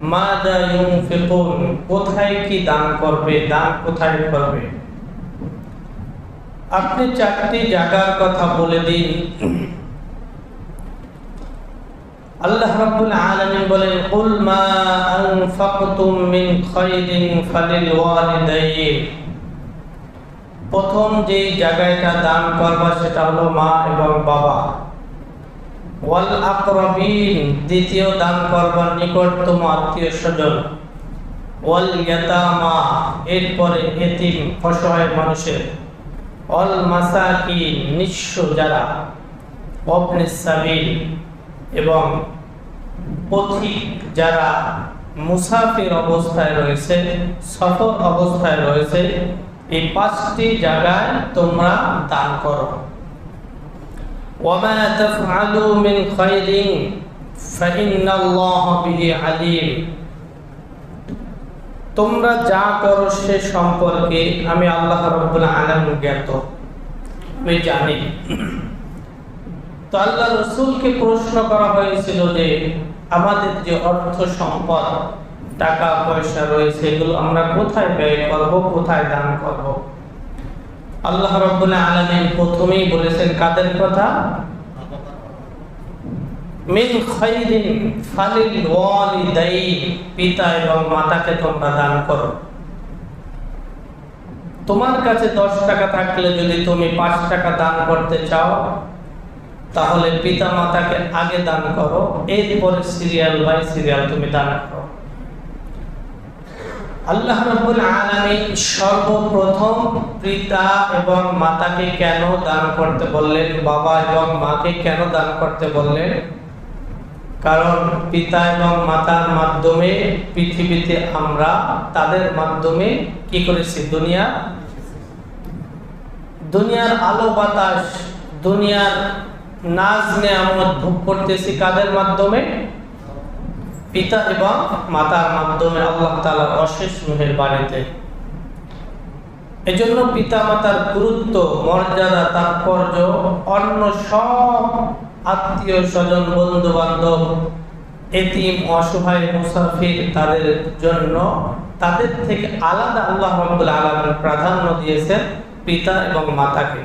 মাদা ইউনফিকুন, কোথায় কি দান করবে, দান কোথায় করবে? আপনি চারটি জায়গার কথা বলে দিন। আল্লাহ রাব্বুল আলামিন বলেন, কুল মা আনফাকতুম মিন খায়রিন ফালিল ওয়ালিদাইন। প্রথম যে জায়গাটা দান করবা সেটা হলো মা এবং বাবা। ওয়াল আকরাবিন, দ্বিতীয় দান করবার নিকটতম আত্মীয় স্বজন। ওয়াল ইয়াতামা, এরপরে এতিম অসহায় মানুষের। অল মাসাকিন, নিঃস্ব যারা। অবনে সাবিল এবং পথিক যারা মুসাফির অবস্থায় রয়েছে, সফর অবস্থায় রয়েছে, এই পাঁচটি জায়গায় তোমরা দান করো। وما تفعلوا من خير فإن الله به عليم তোমরা যা করো সে সম্পর্কে আমি আল্লাহ রব্বুল আলামিন জ্ঞাত আমি জানি তো আল্লাহ রসুলকে প্রশ্ন করা হয়েছিল যে আমাদের যে অর্থ সম্পদ টাকা পয়সা রয়েছে এগুলো আমরা কোথায় ব্যয় করব কোথায় দান করব আল্লাহ আলামিন প্রথমেই বলেছেন কাদের কথা? তোমরা কাছে দশ টাকা থাকলে যদি তুমি পাঁচ টাকা দান করতে চাও, তাহলে পিতা মাতাকে আগে দান করো, এরপরে সিরিয়াল বাই সিরিয়াল তুমি দান করো। আল্লাহ রাব্বুল সর্বপ্রথম পিতা এবং মাতাকে কেন দান করতে বললেন? বাবা এবং মাকে কেন দান করতে বললেন? কারণ পিতা এবং মাতার মাধ্যমে পৃথিবীতে আমরা তাদের মাধ্যমে কি করেছি? দুনিয়া, দুনিয়ার আলো বাতাস, দুনিয়ার নাজ নেয়ামত ভোগ করতেছি কাদের মাধ্যমে? পিতা এবং মাতার মাধ্যমে। আল্লাহ তালার অশেষ মেহের বাড়িতে এজন্য পিতা মাতার গুরুত্ব, মর্যাদা, তাৎপর্য, অন্য সব আত্মীয় স্বজন বন্ধু বান্ধব এতিম, অসহায়, মুসাফির তাদের জন্য তাদের থেকে আলাদা আল্লাহ রব্বুল আলমের প্রাধান্য দিয়েছেন পিতা এবং মাতাকে।